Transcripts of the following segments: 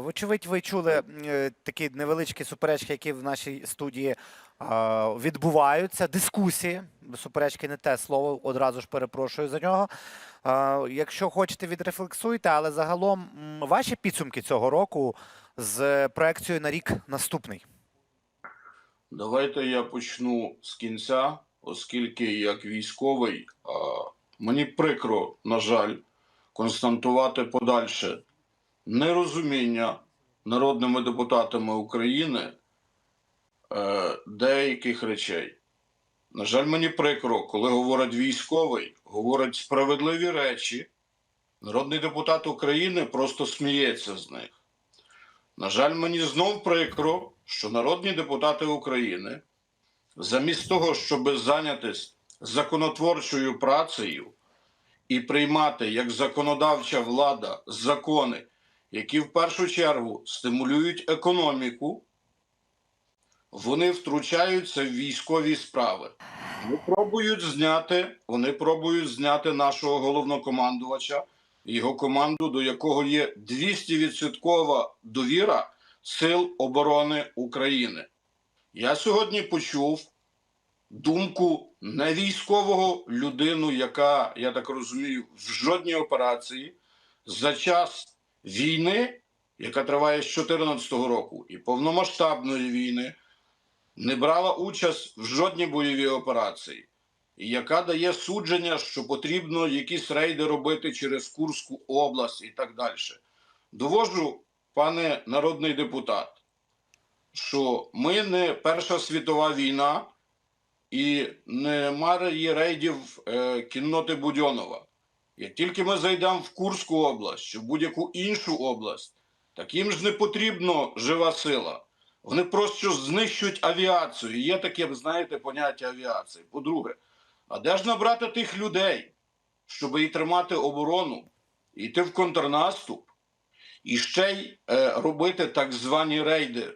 Вочевидь, ви чули е, такі невеличкі суперечки, які в нашій студії відбуваються. Дискусії. Суперечки не те слово, одразу ж перепрошую за нього. Якщо хочете, відрефлексуйте, але загалом ваші підсумки цього року з проекцією на рік наступний. Давайте я почну з кінця, оскільки як військовий мені прикро, на жаль, констатувати подальше нерозуміння народними депутатами України е, деяких речей. На жаль, мені прикро, коли говорить військовий, говорить справедливі речі. Народний депутат України просто сміється з них. На жаль, мені знов прикро, що народні депутати України, замість того, щоб зайнятися законотворчою працею і приймати як законодавча влада закони, які в першу чергу стимулюють економіку, вони втручаються в військові справи. Вони пробують зняти, вони пробують зняти нашого головнокомандувача, його команду, до якого є 200% довіра Сил оборони України. Я сьогодні почув думку не військового людину, яка, я так розумію, в жодній операції за час війни, яка триває з 2014 року, і повномасштабної війни, не брала участь в жодній бойовій операції, і яка дає судження, що потрібно якісь рейди робити через Курську область і так далі. Довожу, пане народний депутат, що ми не Перша світова війна і немає рейдів е, кінноти Будьонова. Як тільки ми зайдемо в Курську область чи в будь-яку іншу область, так їм ж не потрібно жива сила. Вони просто знищують авіацію. Є таке, ви знаєте, поняття авіації. По-друге, а де ж набрати тих людей, щоб і тримати оборону, йти в контрнаступ, і ще й е, робити так звані рейди?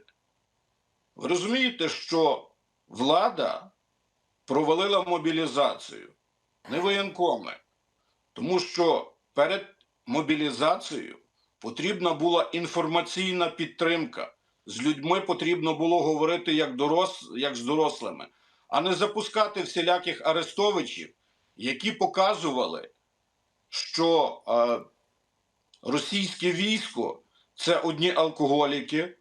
Ви розумієте, що влада провалила мобілізацію, не воєнкоми, тому що перед мобілізацією потрібна була інформаційна підтримка. З людьми потрібно було говорити як, дорос, як з дорослими, а не запускати всіляких арестовичів, які показували, що е, російське військо це одні алкоголіки,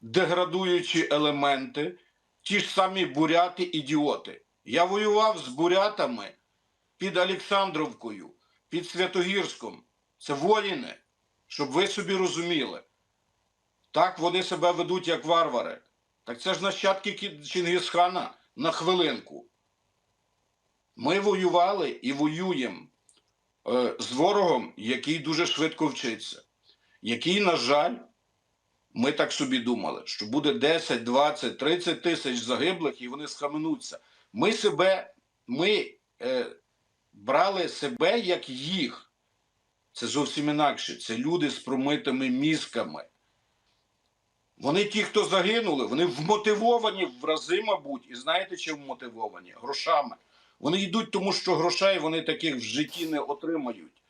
деградуючі елементи, ті ж самі буряти, ідіоти. Я воював з бурятами під Олександровкою, під Святогірськом. Це воїни, щоб ви собі розуміли. Так вони себе ведуть як варвари. Так це ж нащадки Чингісхана на хвилинку. Ми воювали і воюємо е, з ворогом, який дуже швидко вчиться, який, на жаль, ми так собі думали, що буде 10, 20, 30 тисяч загиблих і вони схаменуться. Ми себе, ми е, брали себе як їх. Це зовсім інакше. Це люди з промитими мізками. Вони ті, хто загинули, вони вмотивовані в рази, мабуть, і знаєте, чим вмотивовані? Грошами. Вони йдуть, тому що грошей вони таких в житті не отримають.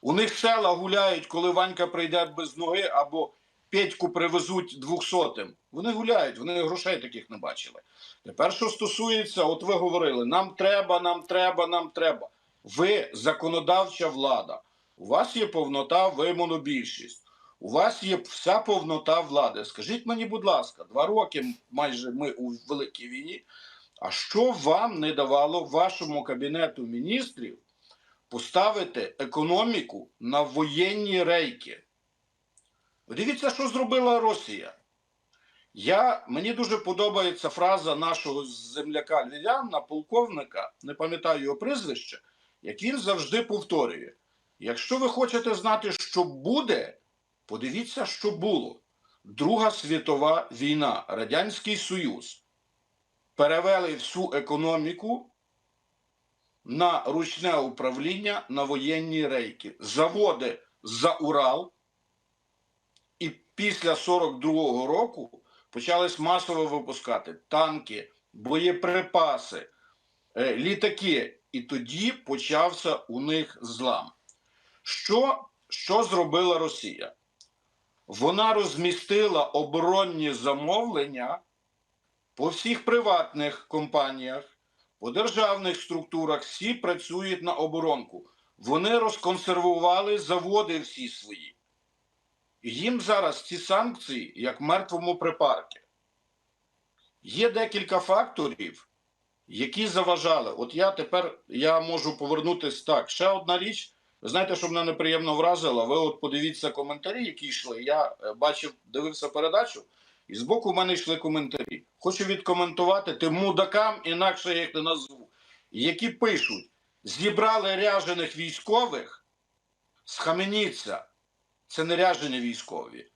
У них села гуляють, коли Ванька прийде без ноги, або Петьку привезуть двохсотим. Вони гуляють, вони грошей таких не бачили. Тепер, що стосується, от ви говорили, нам треба, нам треба, нам треба. Ви законодавча влада. У вас є повнота, ви монобільшість. У вас є вся повнота влади. Скажіть мені, будь ласка, два роки майже ми у великій війні. А що вам не давало вашому кабінету міністрів поставити економіку на воєнні рейки? Дивіться, що зробила Росія. Я, мені дуже подобається фраза нашого земляка Львів'яна, полковника, не пам'ятаю його прізвище, як він завжди повторює: якщо ви хочете знати, що буде, подивіться, що було. Друга світова війна, Радянський Союз. Перевели всю економіку на ручне управління на воєнні рейки. Заводи за Урал. Після 42-го року почались масово випускати танки, боєприпаси, е, літаки. І тоді почався у них злам. Що, що зробила Росія? вона розмістила оборонні замовлення по всіх приватних компаніях, по державних структурах, всі працюють на оборонку. Вони розконсервували заводи всі свої. Їм зараз ці санкції як мертвому припарки. Є декілька факторів, які заважали. От я тепер я можу повернутися так. Ще одна річ. Знаєте, що мене неприємно вразило? Ви от подивіться коментарі, які йшли. Я е, бачив, дивився передачу, і збоку в мене йшли коментарі. Хочу відкоментувати тим мудакам, інакше я їх не назву, які пишуть: зібрали ряжених військових, схаменіться. Це неряжені військові.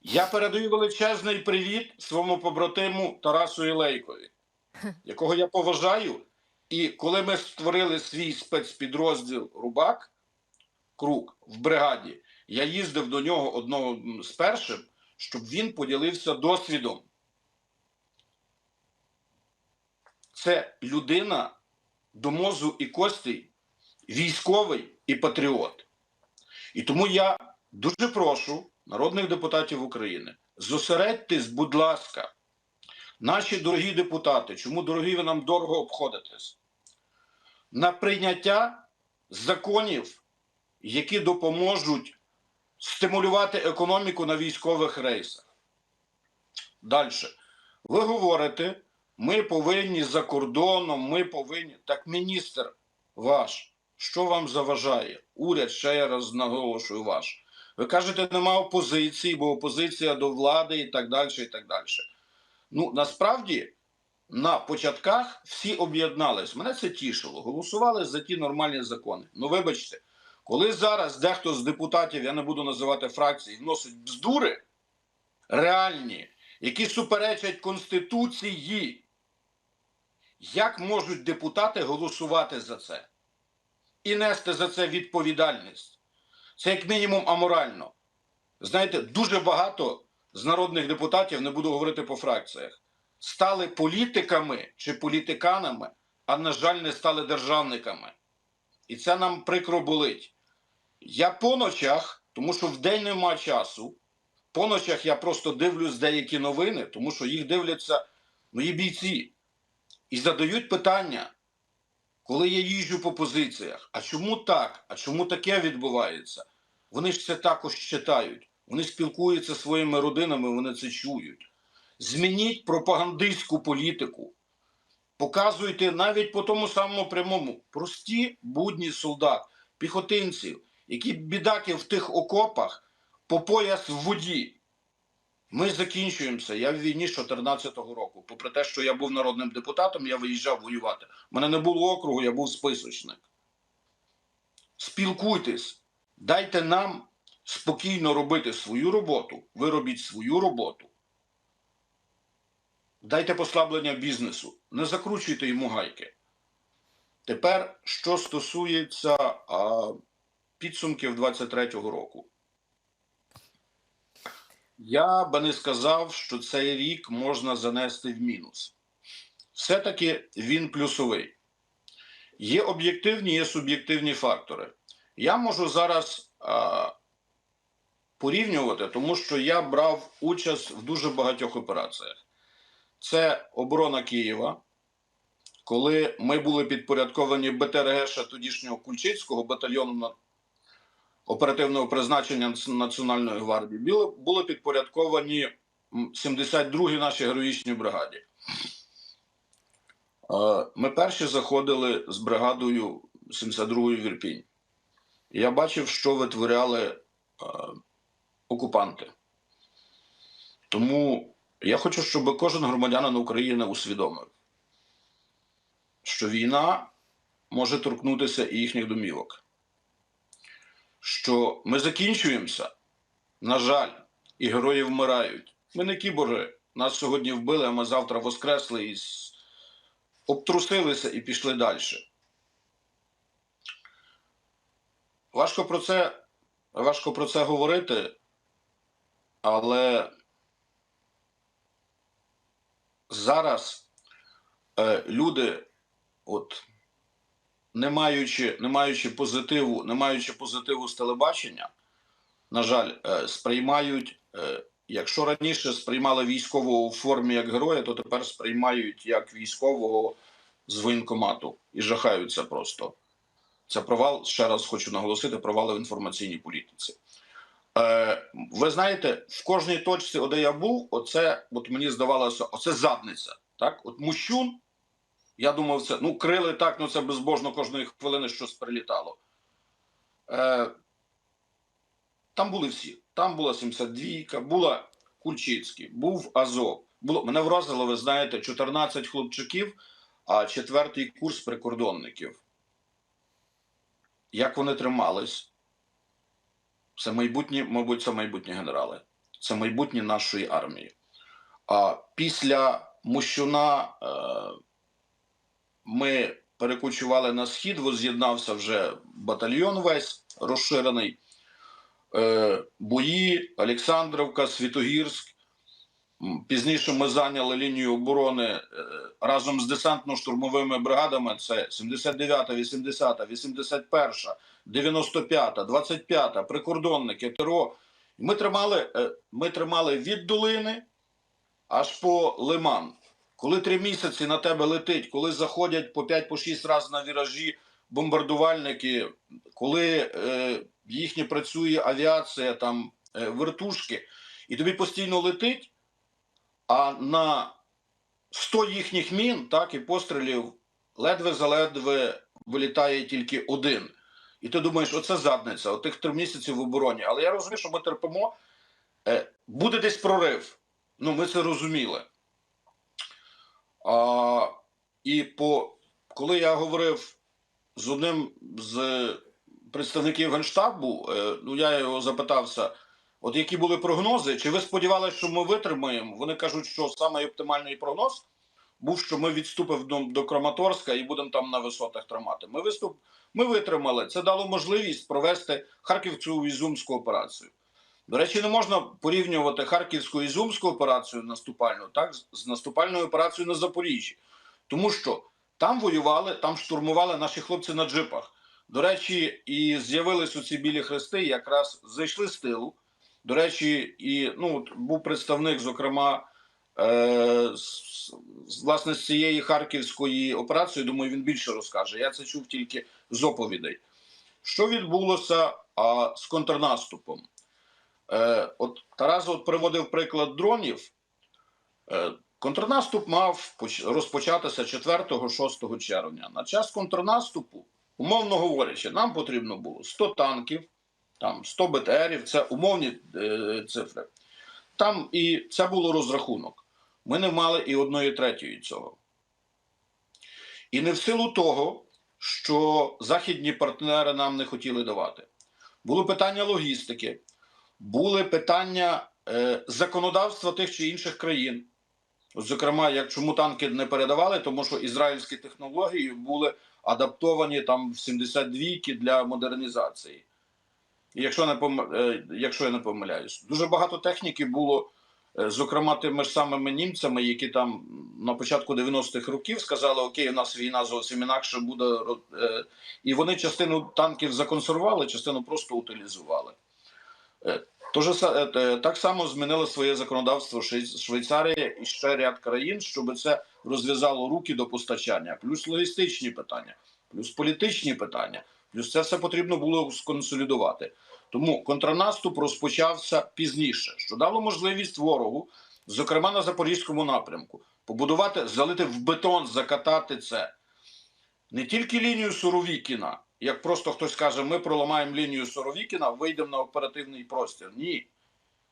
Я передаю величезний привіт своєму побратиму Тарасу Ілейкові, якого я поважаю. І коли ми створили свій спецпідрозділ Рубак, Круг в бригаді, я їздив до нього одного з першим, щоб він поділився досвідом. Це людина до мозу і костей, військовий і патріот. І тому я дуже прошу народних депутатів України, зосередьтесь, будь ласка, наші дорогі депутати, чому дорогі ви нам дорого обходитесь, на прийняття законів, які допоможуть стимулювати економіку на військових рейсах. Далі. Ви говорите, ми повинні за кордоном, ми повинні. Так, міністр ваш, що вам заважає? Уряд, ще я раз наголошую ваш. Ви кажете, нема опозиції, бо опозиція до влади і так далі. і так далі. Ну, насправді, на початках всі об'єднались. Мене це тішило. Голосували за ті нормальні закони. Ну, вибачте, коли зараз дехто з депутатів, я не буду називати фракції, вносить бздури реальні, які суперечать Конституції, як можуть депутати голосувати за це і нести за це відповідальність? Це як мінімум аморально. Знаєте, дуже багато з народних депутатів, не буду говорити по фракціях, стали політиками чи політиканами, а, на жаль, не стали державниками. І це нам прикро болить. Я по ночах, тому що вдень нема часу. По ночах я просто дивлюсь деякі новини, тому що їх дивляться мої бійці. І задають питання, коли я їжджу по позиціях, а чому так? А чому таке відбувається? Вони ж це також читають. Вони спілкуються своїми родинами, вони це чують. Змініть пропагандистську політику. Показуйте навіть по тому самому прямому прості будні солдат, піхотинців, які бідаки в тих окопах по пояс в воді. Ми закінчуємося. Я в війні з 14-го року. Попри те, що я був народним депутатом, я виїжджав воювати. У мене не було округу, я був списочник. Спілкуйтесь, дайте нам спокійно робити свою роботу. Ви робіть свою роботу. Дайте послаблення бізнесу, не закручуйте йому гайки. Тепер, що стосується а, підсумків 23-го року. Я би не сказав, що цей рік можна занести в мінус. Все-таки він плюсовий. Є об'єктивні, є суб'єктивні фактори. Я можу зараз а, порівнювати, тому що я брав участь в дуже багатьох операціях. Це оборона Києва, коли ми були підпорядковані БТРГ ще тодішнього Кульчицького батальйону оперативного призначення Національної гвардії, були, підпорядковані 72-й нашій героїчній бригаді. Ми перші заходили з бригадою 72-ї в Ірпінь. І Я бачив, що витворяли окупанти. Тому я хочу, щоб кожен громадянин України усвідомив, що війна може торкнутися і їхніх домівок. Що ми закінчуємося, на жаль, і герої вмирають. Ми не кіборги. Нас сьогодні вбили, а ми завтра воскресли і обтрусилися і пішли далі. Важко про це, важко про це говорити, але зараз е, люди, от, не маючи, не маючи позитиву, не маючи позитиву з телебачення, на жаль, е, сприймають. е, Якщо раніше сприймали військового у формі як героя, то тепер сприймають як військового з воєнкомату і жахаються просто. Це провал, ще раз хочу наголосити, провали в інформаційній політиці. Е, ви знаєте, в кожній точці, де я був, оце, от мені здавалося, оце задниця. Так? От Мущун, я думав, це ну, крили так, ну це безбожно кожної хвилини щось прилітало. Е, там були всі. Там була 72-ка, була Кульчицький, був Азов. Було, мене вразило, ви знаєте, 14 хлопчиків, а четвертий курс прикордонників. Як вони тримались? Це майбутні, мабуть, це майбутні генерали. Це майбутнє нашої армії. А після Мощуна е, ми перекочували на схід, воз'єднався вже батальйон весь розширений. Е, бої, Олександрівка, Світогірськ. Пізніше ми зайняли лінію оборони е, разом з десантно-штурмовими бригадами. Це 79-та, 80-та, 81-та, 95-та, 25-та, прикордонники, ТРО. Ми тримали, е, ми тримали від долини аж по лиман. Коли три місяці на тебе летить, коли заходять по 5-6 разів на віражі бомбардувальники, коли е, їхня працює авіація, там е, вертушки, і тобі постійно летить, а на 100 їхніх мін, так, і пострілів ледве-заледве вилітає тільки один. І ти думаєш, оце задниця, отих три місяці в обороні. Але я розумію, що ми терпимо. Е, буде десь прорив. Ну, ми це розуміли. А, і по, коли я говорив з одним з представників Генштабу, е, ну я його запитався, от які були прогнози, чи ви сподівалися, що ми витримаємо? Вони кажуть, що саме оптимальний прогноз був, що ми відступимо до, до Краматорська і будемо там на висотах тримати. Ми виступ, ми витримали. Це дало можливість провести Харківську Ізумську операцію. До речі, не можна порівнювати Харківську Ізумську операцію наступальну так з- наступальною операцією на Запоріжжі, тому що там воювали, там штурмували наші хлопці на джипах. До речі, і з'явились оці білі хрести, якраз зайшли з тилу. До речі, і ну був представник, зокрема, е, з, власне з цієї харківської операції. Думаю, він більше розкаже. Я це чув тільки з оповідей. Що відбулося а, з контрнаступом? Е, от Тарас от приводив приклад дронів. Е, контрнаступ мав розпочатися 4-6 червня. На час контрнаступу, умовно говорячи, нам потрібно було 100 танків, там 100 БТРів, це умовні е, цифри. Там і це було розрахунок. Ми не мали і одної третьої цього. І не в силу того, що західні партнери нам не хотіли давати. Було питання логістики, були питання е, законодавства тих чи інших країн. Зокрема, як чому танки не передавали, тому що ізраїльські технології були адаптовані там в 72-ки для модернізації. Якщо, не пом... е, якщо я не помиляюсь, дуже багато техніки було, е, зокрема, тими ж самими німцями, які там на початку 90-х років сказали, окей, у нас війна зовсім інакше буде. е, І вони частину танків законсервували, частину просто утилізували. Е, то же са- е, е, так само змінило своє законодавство Швейцарія і ще ряд країн, щоб це розв'язало руки до постачання, плюс логістичні питання, плюс політичні питання, плюс це все потрібно було сконсолідувати. Тому контрнаступ розпочався пізніше, що дало можливість ворогу, зокрема на запорізькому напрямку, побудувати, залити в бетон, закатати це. Не тільки лінію Суровікіна, як просто хтось каже, ми проламаємо лінію Суровікіна, вийдемо на оперативний простір. Ні.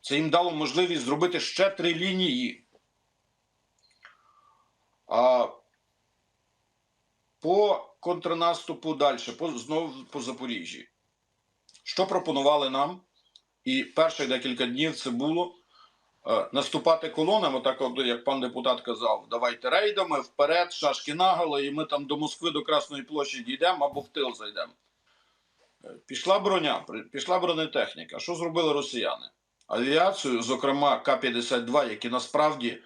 Це їм дало можливість зробити ще три лінії. А по контрнаступу далі, по, знову по Запоріжжі. Що пропонували нам? І перші декілька днів це було наступати колонами, так як пан депутат казав, давайте рейдами вперед, шашки наголо, і ми там до Москви, до Красної площі дійдемо або в тил зайдемо. Е, Пішла броня, пішла бронетехніка. Що зробили росіяни? Авіацію, зокрема К-52, які насправді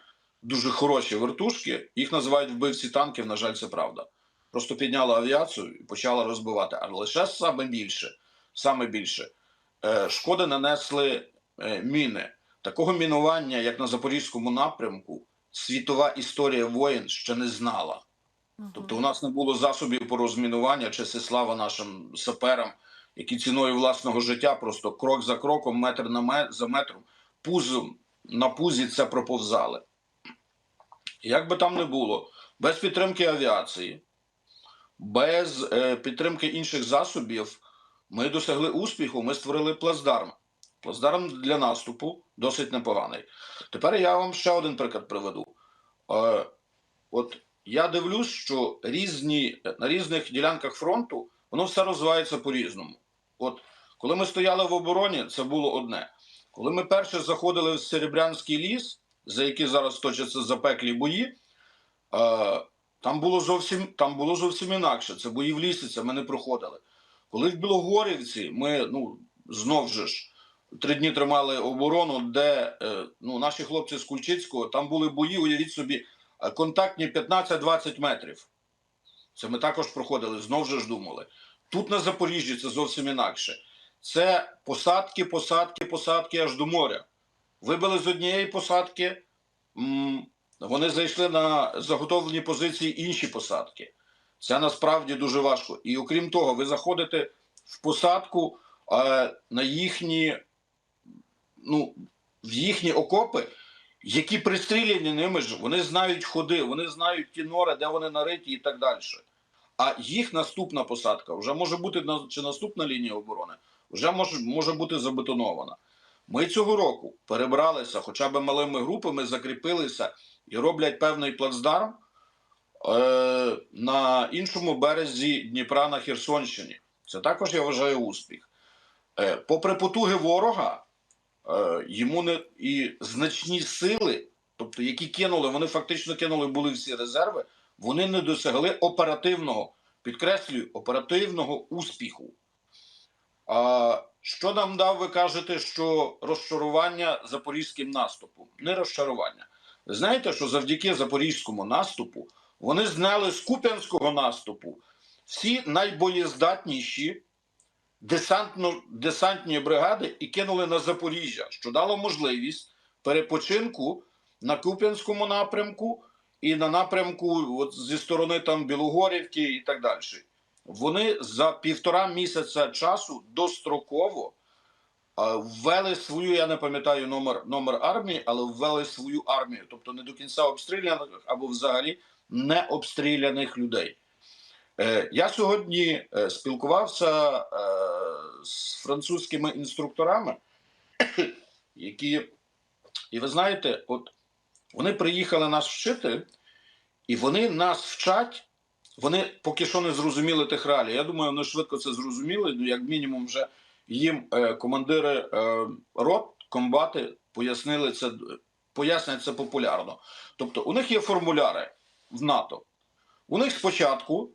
дуже хороші вертушки, їх називають вбивці танків, на жаль, це правда. Просто підняла авіацію і почала розбивати. А лише саме більше, саме більше е, шкоди нанесли е, міни. Такого мінування, як на Запорізькому напрямку, світова історія воєн ще не знала. Тобто у нас не було засобів по розмінуванню, честь і слава нашим саперам, які ціною власного життя просто крок за кроком, метр на ме- за метром, пузом на пузі це проповзали. Як би там не було, без підтримки авіації, без е, підтримки інших засобів, ми досягли успіху, ми створили плацдарм. Плацдарм для наступу досить непоганий. Тепер я вам ще один приклад приведу. Е, от я дивлюсь, що різні, на різних ділянках фронту воно все розвивається по-різному. От коли ми стояли в обороні, це було одне. Коли ми перше заходили в Серебрянський ліс, за який зараз точаться запеклі бої, е, там було зовсім там було зовсім інакше. Це бої в лісі, це ми не проходили. Коли в Білогорівці ми ну знов же ж три дні тримали оборону, де е, ну, наші хлопці з Кульчицького, там були бої, уявіть собі, е, контактні 15-20 метрів. Це ми також проходили, знов же ж думали. Тут на Запоріжжі це зовсім інакше. Це посадки, посадки, посадки аж до моря. Вибили з однієї посадки, вони зайшли на заготовлені позиції інші посадки. Це насправді дуже важко. І окрім того, ви заходите в посадку е, на їхні, ну, в їхні окопи, які пристріляні ними ж, вони знають ходи, вони знають ті нори, де вони нариті і так далі. А їх наступна посадка вже може бути чи наступна лінія оборони, вже може, може бути забетонована. Ми цього року перебралися хоча б малими групами, закріпилися і роблять певний плацдарм е, на іншому березі Дніпра на Херсонщині. Це також я вважаю успіх. Е, попри потуги ворога, йому не і значні сили, тобто які кинули, вони фактично кинули були всі резерви, вони не досягли оперативного, підкреслюю, оперативного успіху. А що нам дав, ви кажете, що розчарування запорізьким наступом? Не розчарування. Знаєте, що завдяки запорізькому наступу вони знали з Куп'янського наступу всі найбоєздатніші десантно, десантні бригади і кинули на Запоріжжя, що дало можливість перепочинку на Куп'янському напрямку і на напрямку от, зі сторони там Білогорівки і так далі. Вони за півтора місяця часу достроково ввели свою, я не пам'ятаю номер, номер армії, але ввели свою армію, тобто не до кінця обстріляних або взагалі не обстріляних людей. Е, я сьогодні е, спілкувався е, з французькими інструкторами, які, і ви знаєте, от вони приїхали нас вчити, і вони нас вчать. Вони поки що не зрозуміли тих реалій. Я думаю, вони швидко це зрозуміли. Ну, як мінімум, вже їм е, командири е, рот, комбати пояснили це, пояснять це популярно. Тобто, у них є формуляри в НАТО. У них спочатку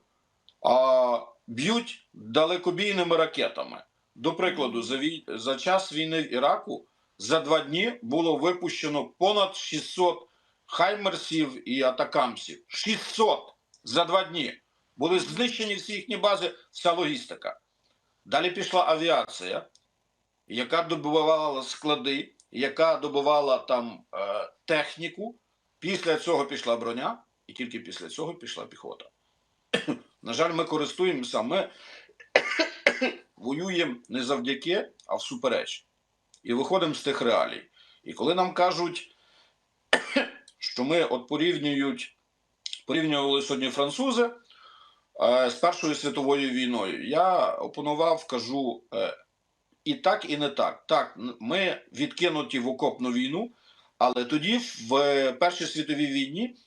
а, б'ють далекобійними ракетами. До прикладу, за, вій... за час війни в Іраку за два дні було випущено понад 600 хаймерсів і атакамсів. 600 за два дні. Були знищені всі їхні бази, вся логістика. Далі пішла авіація, яка добувала склади, яка добувала там е, техніку. Після цього пішла броня, і тільки після цього пішла піхота. На жаль, ми користуємося, ми воюємо не завдяки, а всупереч. І виходимо з тих реалій. І коли нам кажуть, що ми от порівнюють, порівнювали сьогодні французи е, з Першою світовою війною, я опонував, кажу е, і так, і не так. Так, ми відкинуті в окопну війну, але тоді, в е, Першій світовій війні,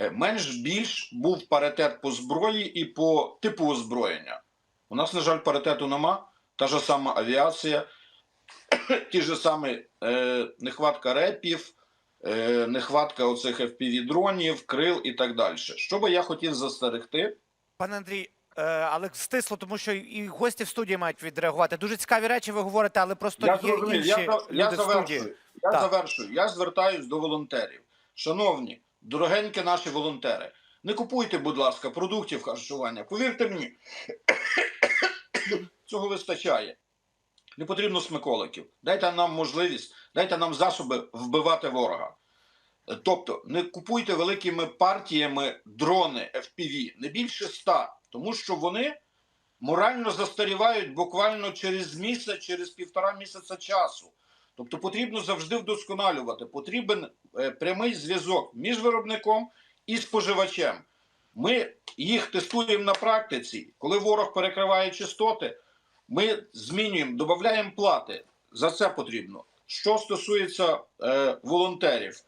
е, менш-більш був паритет по зброї і по типу озброєння. У нас, на жаль, паритету нема. Та ж сама авіація, ті ж самі е, нехватка репів, е, нехватка оцих FPV-дронів, крил і так далі. Що би я хотів застерегти, Пане Андрій, е, але стисло, тому що і гості в студії мають відреагувати. Дуже цікаві речі ви говорите, але просто я є інші я, люди я в студії. Я Так. завершую. Я звертаюсь до волонтерів. Шановні, дорогенькі наші волонтери, не купуйте, будь ласка, продуктів харчування. Повірте мені, цього вистачає. не потрібно смиколиків. Дайте нам можливість, дайте нам засоби вбивати ворога. Тобто, не купуйте великими партіями дрони FPV, не більше ста, тому що вони морально застарівають буквально через місяць, через півтора місяця часу. Тобто потрібно завжди вдосконалювати. Потрібен е, прямий зв'язок між виробником і споживачем. Ми їх тестуємо на практиці. Коли ворог перекриває частоти, ми змінюємо, додаємо плати. За це потрібно. Що стосується е, волонтерів,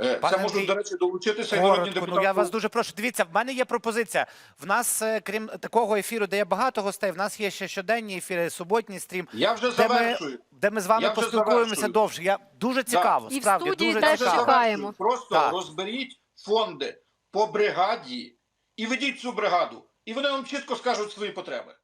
е, Пане це можуть, до речі, долучитися і народні Коротко, депутати. ну я вас дуже прошу. Дивіться, в мене є пропозиція. В нас, е, крім такого ефіру, де є багато гостей, в нас є ще щоденні ефіри, суботній стрім, Я вже де ми, завершую. Де ми з вами Я вже поспілкуємося завершую. довше. Я дуже цікаво, І в справді студії дуже теж вже цікаво. чекаю. завершую. Просто Так. розберіть фонди по бригаді і ведіть цю бригаду. І вони вам чітко скажуть свої потреби.